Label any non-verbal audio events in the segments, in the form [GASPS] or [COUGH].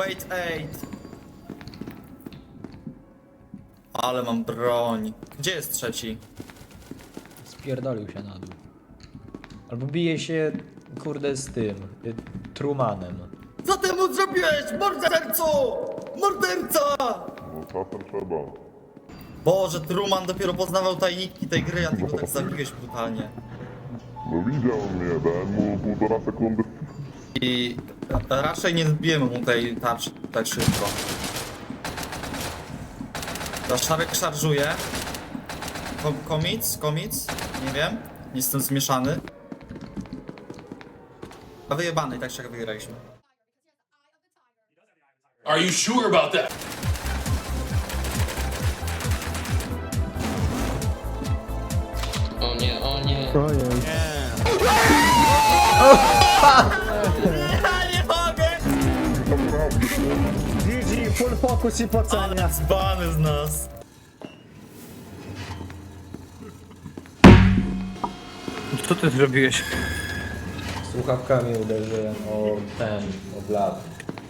wait eight. Ale mam broń. Gdzie jest trzeci? Spierdolił się na dół. Albo bije się, kurde, z tym, y, Trumanem. Co ty mu zrobiłeś, morderco? Morderca! No czasem trzeba. Boże, Truman dopiero poznawał tajniki tej gry, a ty go tak zabiłeś brutalnie. No widział mnie, dałem mu półtora sekundy. I raczej nie zbijemy mu tej tarczy tak szybko. To Szarek szarżuje. Ko komic? Komic? Nie wiem. Nie jestem zmieszany. A wyjebany, i tak się wygraliśmy. Are you sure about that? O nie, o nie. Ja [LAUGHS] GG, full focus i pocenia. Zbany z nas. Co ty zrobiłeś? Słuchawkami uderzyłem o ten, o blat.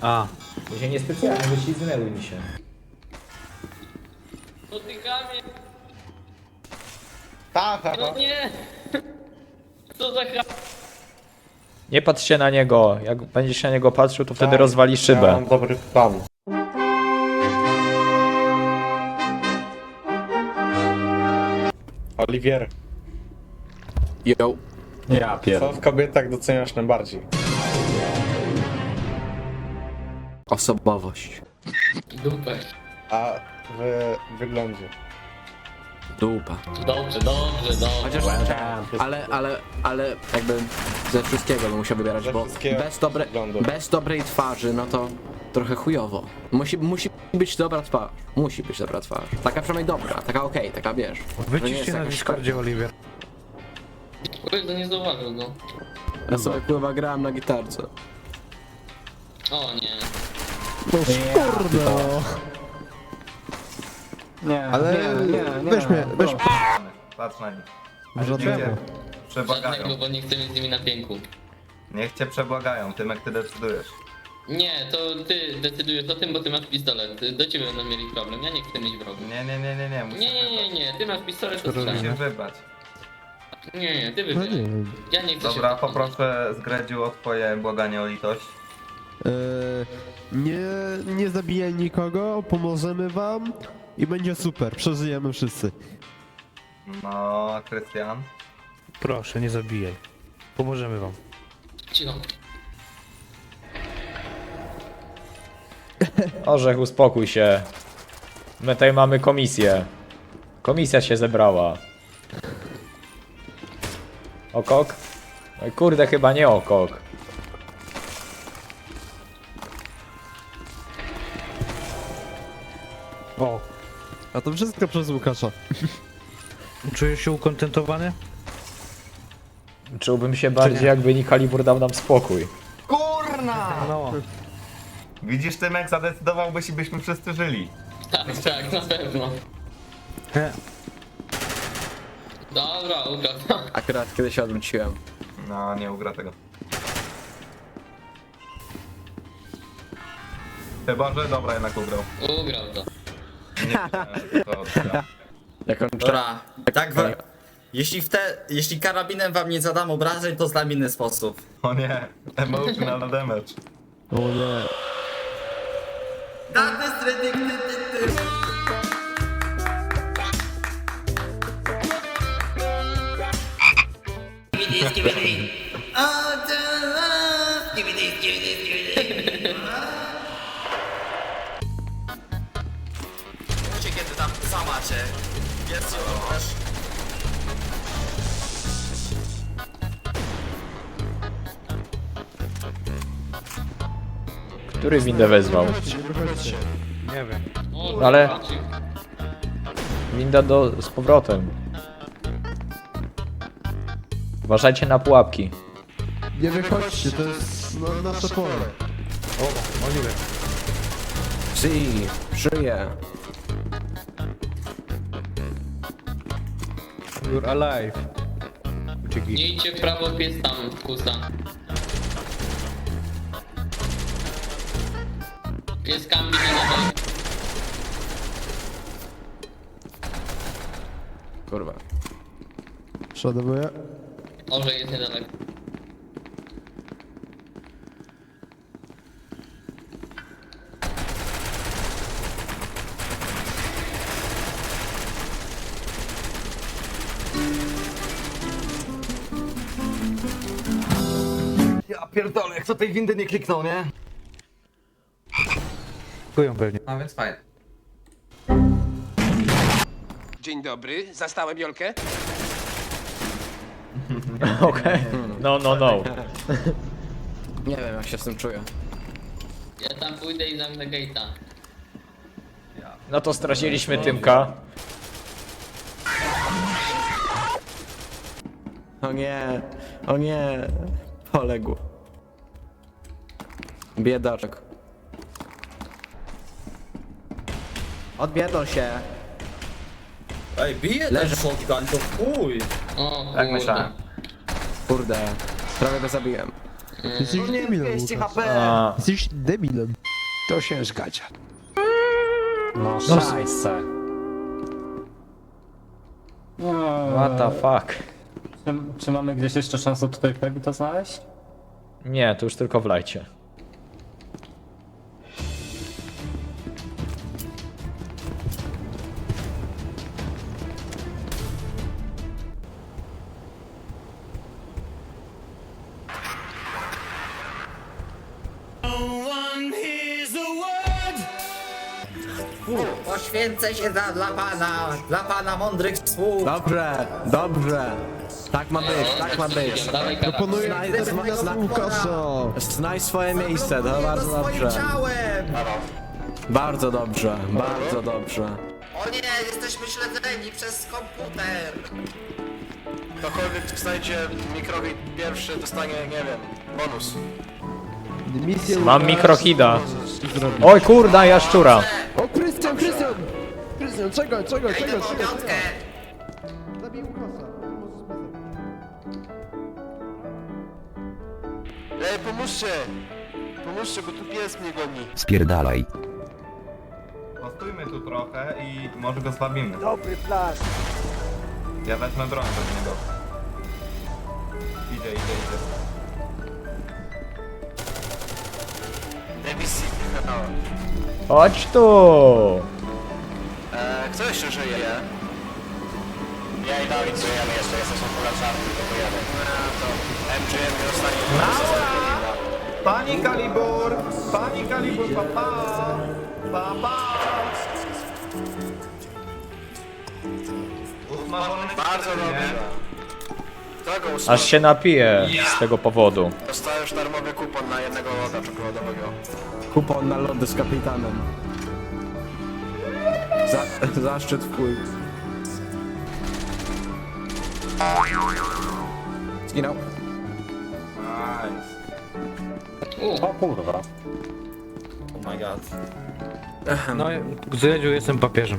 A, To się niespecjalnie wyślizgnęły mi się. Dotykamy. Tak, tak. No nie. Co za gra... Nie patrz się na niego. Jak będziesz się na niego patrzył, to wtedy rozwali szybę. dobry plan. Oliwier, yo. Ja co w kobietach doceniasz najbardziej? Osobowość. Dupę. A w wyglądzie. Dupa. Dobrze, dobrze, dobrze. Chociaż, ale, ale, ale jakby ze wszystkiego bym musiał wybierać, Ze bo wszystkiego bez, dobre, bez dobrej twarzy, no to trochę chujowo. Musi, musi być dobra twarz. Musi być dobra twarz. Taka przynajmniej dobra, taka okej, taka wiesz. To nie Wycisz jest się na jakaś Discordzie, Oliwier. Kurde, nie zauważył go. Ja sobie pływa grałem na gitarce. O nie. Ale weź mnie, weź Patrz na nich. Żadnego. Przebłagają. Żadnego, bo nie chcę mieć z nimi na pięku. Niech cię przebłagają, Tymek, ty decydujesz. Nie, to ty decydujesz o tym, bo ty masz pistolet. Do ciebie będą mieli problem, ja nie chcę mieć wrogów. Nie, nie, nie, nie, nie, musisz Nie, nie, nie, nie, ty masz pistolet, to strzelaj. Musisz wybrać. Nie, nie, ty No wybierz. nie. Ja nie chcę Dobra, się poproszę z Gredziu o twoje błaganie o litość. E, nie, nie zabijaj nikogo, pomożemy wam i będzie super, przeżyjemy wszyscy. No, Krystian. Proszę, nie zabijaj. Pomożemy wam. Cicho. [LAUGHS] Orzech, uspokój się. My tutaj mamy komisję. Komisja się zebrała. Okok? Oj kurde, chyba nie okok. A to wszystko przez Łukasza. czujesz się ukontentowany? Czułbym się bardziej, jakby Nikalibur dał nam spokój. No. Widzisz, Tymek, zadecydowałbyś i byśmy wszyscy żyli. Tak, tak, na pewno. He. Dobra, ugrał. Akurat kiedy się odwróciłem. No, nie ugra tego. Chyba, że dobra, jednak ugrał. Ugrał to. Nie, to, to, [LAUGHS] Jak on Dobra, tak wa- jeśli, w te, jeśli karabinem wam nie zadam obrażeń, to znam inny sposób. o nie, emotional damage. O nie. Wiecie Który windę wezwał? Nie wiem. O, Ale-. Winda do, z powrotem. Uważajcie na pułapki. Nie wychodźcie, to jest no, nasze pole. O, Oliwier. Si, żyje. You're alive. Uciekli. Nie idźcie w prawo, pies tam, kusa. Jest kambi na lewej. Kurwa. Przeładowuję. Może jest niedaleko. Ja pierdolę, jak to tej windy nie kliknął, nie? Kują pewnie. A więc fajnie. Dzień dobry, zastałem Jolkę? [LAUGHS] Okej. No, no, no. Nie wiem jak się z tym czuję. Ja tam pójdę i zamknę gate'a. No to straciliśmy Tymka. O nie, o nie. Poległ. Biedaczek. Odbierdol się. Ej, bije ten Leży. shotgun, to chuj! O Tak kurde. myślałem. Kurde. Prawie go zabiłem. Jesteś debilem, 200 Łukasz. HP! A, Jesteś debilem. To się zgadza. no, what the fuck. Czy, czy mamy gdzieś jeszcze szansę tutaj Pebi to znaleźć? Nie, to już tylko w lajcie. Się za, dla pana, dla pana mądrych słów. Dobrze, dobrze. Tak ma być, tak ma być. Proponuję Znaj- debila zna- Łukasza. Znaj swoje miejsce, to bardzo swoim dobrze. ciałem! Bardzo dobrze, bardzo dobrze. O nie, jesteśmy śledzeni przez komputer! Ktokolwiek znajdzie mikrowid pierwszy dostanie, nie wiem, bonus. Misję Mam mikrohida. Oj kurda, jaszczura. O, Krystian, Krystian! Czekaj, czekaj, Idę czekaj, po czekaj. piątkę! Zabij Łukasza. Ej, pomóżcie! Pomóżcie, bo tu pies mnie goni. Spierdalaj. Postójmy tu trochę i może go zwabimy. Dobry plan. Ja wezmę broń do niego. Idzie, idzie, idzie. Davis, no. Chodź tu. Kto jeszcze żyje? Ja i Dawid żyjemy jeszcze, jesteśmy pogaczarni, próbujemy. No to MGM nie dostanie Pani Kalibur! Pani Kalibur, papa! Papa! Usmażony Bardzo. Kto go Aż się napiję z tego powodu. Dostajesz darmowy kupon na jednego loda czekoladowego. Kupon na lody z kapitanem. Za, zaszczyt w chuj. Zginął. Nice. U, Oh my god. No, Zredziu jestem papieżem.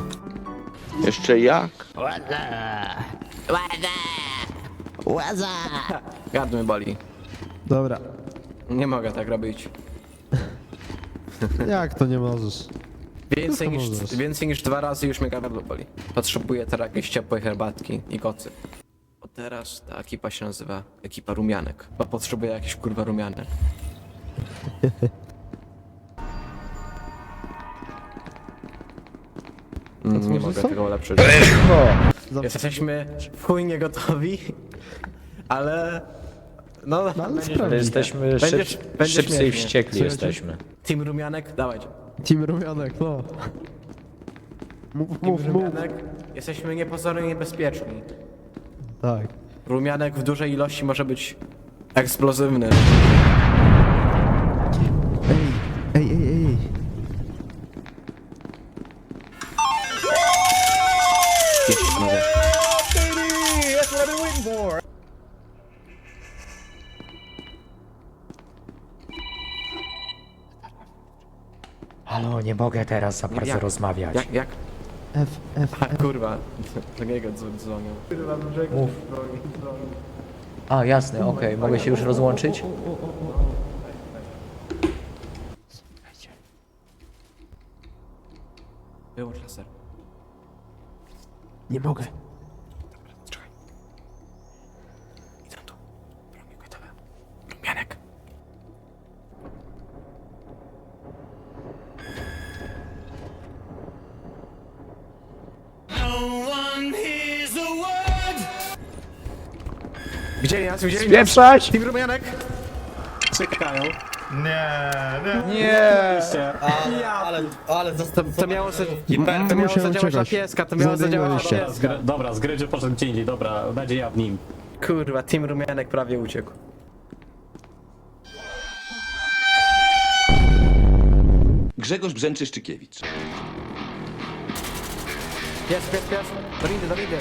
Gardło mnie boli. Dobra. Nie mogę tak robić. Jak to nie możesz? Więcej niż, możesz. więcej niż dwa razy już mnie gardło boli. Potrzebuję teraz jakiejś ciepłej herbatki i kocy. Bo teraz ta ekipa się nazywa ekipa rumianek. Bo potrzebuję jakiś kurwa rumianek. Mm, [LAUGHS] nie mogę tego ulepszyć. Jesteśmy w chuj niegotowi, ale... No, No, ale będziesz- sprawdź. Jesteśmy Będziesz- szyb, będziesz szybcy i wściekli jesteśmy. Team Rumianek, dawajcie. Team Rumianek, no. Mów, mów. Rumianek, jesteśmy niepozornie niebezpieczni. Tak. Rumianek w dużej ilości może być eksplozywny. Halo, nie mogę teraz za bardzo Jak- rozmawiać. Jak, jak? F, F, A kurwa, do niego dzw- dzwonią. Mów. A, jasne, okej, mogę się już rozłączyć? Wyłącz laser. Nie mogę. Widzieli nas, widzieli nas? Spieprzać! Team Rumianek! Czekają. Nie, nie. Nie! Ale, ale To, to miało, Hiper. to miało Musiałem zadziałać na pieska, to miało zadziałać na pieska. Zgry, dobra, z gry poszedł gdzie indziej, dobra, będzie ja w nim. Kurwa, Team Rumianek prawie uciekł. Grzegorz Brzęczyszczykiewicz. Pies, pies, pies. Do windy, do windy.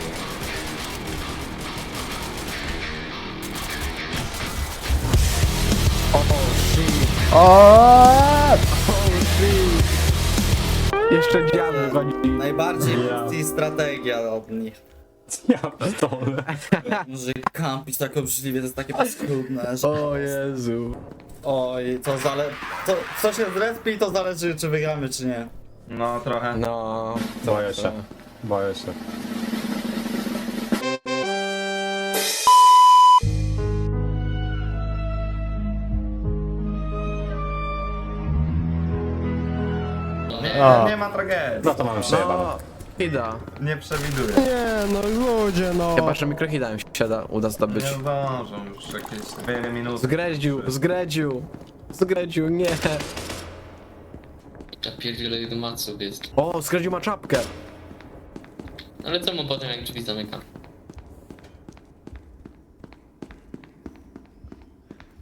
O! Jeszcze diabły goni. Najbardziej Ja. multi strategia od nich. Ja pierdolę. Może kampić tak obrzydliwie, to jest takie paskudne, że... O Jezu. Oj, to zale... To, co się zrespi, to zależy czy wygramy, czy nie. No trochę. No. Boję się. Boję się. A. nie ma tragedii. No to mamy przejebane. No, Ida. Nie przewiduję. Nie, no ludzie, no. Chyba, że mikrohida mi się da, uda zdobyć. Nie zdążą już jakieś dwie minuty. Zgredził, zgredził. Zgredził, nie. Ja pierdzielę ile maców jest. O, zgredził ma czapkę. Ale co mu potem jak drzwi zamykam?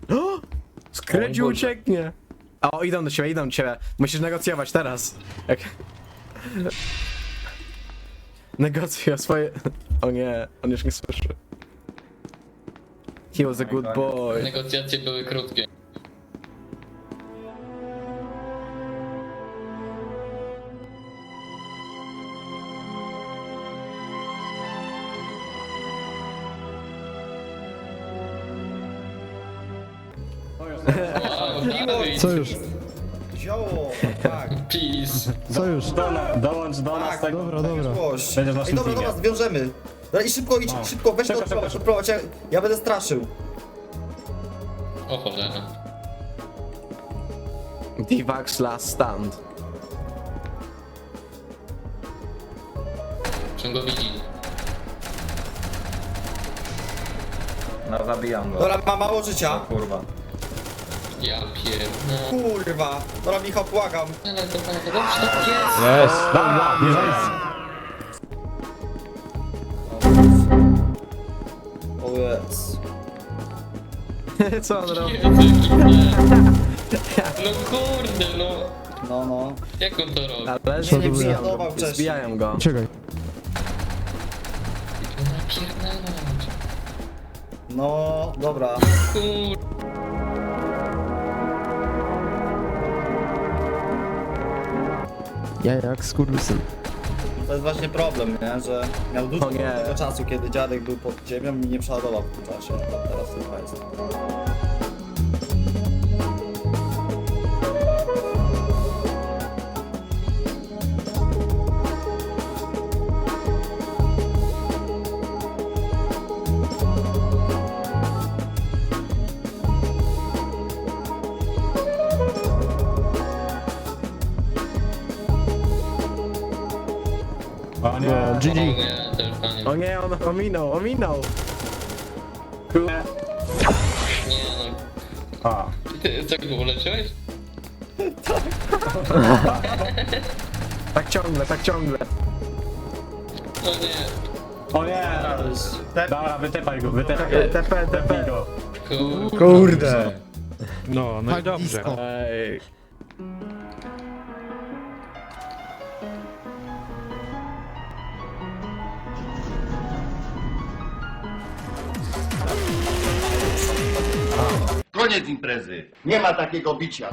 [GASPS] Zgredził ucieknie. O, idą do ciebie, idą do ciebie. Musisz negocjować teraz. Jak... Negocjuj o swoje... O nie, on już nie słyszy. He was a good boy. Negocjacje były krótkie. Co już? Zioło, tak, Peace. Co już? Dołącz, dołącz do nas tak, tego. Dobra, dobra. złość. Będziesz w Ej, naszym dobra, teamie. dobra, zwiążemy. Dobra, i szybko idź, O. szybko, weź to Szybko, odprowadź, szybko, odprowadź, ja, ja będę straszył. O cholera. Divax last stand. Czym go widzi? No zabijam go. Dobra, ma mało O życia. kurwa. Ja pierdolę. Kurwa. Dobra, Michał, błagam. Ale to tak, dobrze, tak jest. Jest! O. Co on robi? No kurde, no. No, no. Jak on to robi? Ale nie, nie było? go. Wcześniej. Zbijają go. Czekaj. Napierdalać. No, dobra. Kurde. Ja jak skurwysyn. To jest właśnie problem, nie? Że miał dużo O nie. tego czasu, kiedy dziadek był pod ziemią i nie przeładował w tym czasie. To teraz chyba jest. O nie. No, O GG. nie, koniec. O nie, on ominął, ominął. Kurde. Nie no. A. Ty co go uleczyłeś? [LAUGHS] Tak ciągle, tak ciągle. O nie. O nie. Dobra, wytepaj go, wytepaj go. TP, Wytepaj TP. go. Kurde. Kurde! No, no i dobrze. Ej. Koniec imprezy. Nie ma takiego bicia.